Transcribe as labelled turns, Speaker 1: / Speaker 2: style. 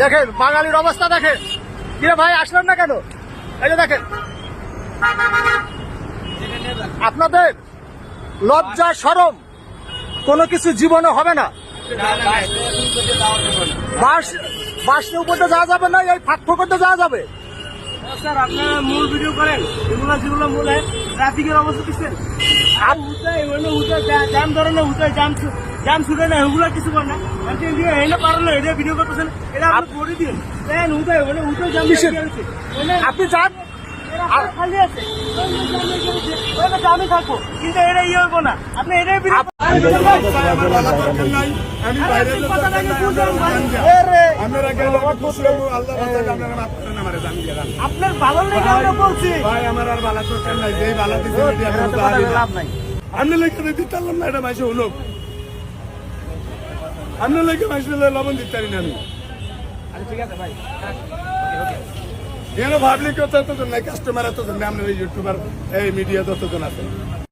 Speaker 1: দেখেন বাঙালির অবস্থা দেখেন। কিরে ভাই আসলেন না কেন? এই যে দেখেন। আপনাদের লজ্জা সরম কোনো কিছু জীবনে হবে না। বাস বাস উপরে যাওয়া যাবে না এই ফাঁক করতে যাওয়া যাবে।
Speaker 2: স্যার আপনারা মূল ভিডিও করেন। এগুলো যেগুলো মূল ট্রাফিকের অবস্থা দিচ্ছেন আর জাম ধরে না জাম জাম ছুটে না ওগুলো কিছু করে না এনে এটা ভিডিও করতেছেন এটা আপনি করে দিন দেন হুতাই ওইগুলো হুতাই জাম
Speaker 1: কিসের?
Speaker 2: লেগে আছে। ওইগুলো-
Speaker 1: আপনি যান।
Speaker 2: খালি আছে। ওইটা থাকব কিন্তু এটা ইয়ে হইব না। আপনি এটাই
Speaker 3: আমি আপনারা আমার
Speaker 2: ভালো লেগে বলছি।
Speaker 3: ভাই, আর বালা চোখের নাই।
Speaker 1: লাভ নাই।
Speaker 3: লেগে দিতে পারলাম না, এটা মাইসে হলো। আপনি লাগে হলে লবণ দিতে পারি না আমি। ভাবলি কেউ ততজন নাই, কাস্টমার এতজন আপনার এই ইউটিউবার, এই মিডিয়া ততজন আছে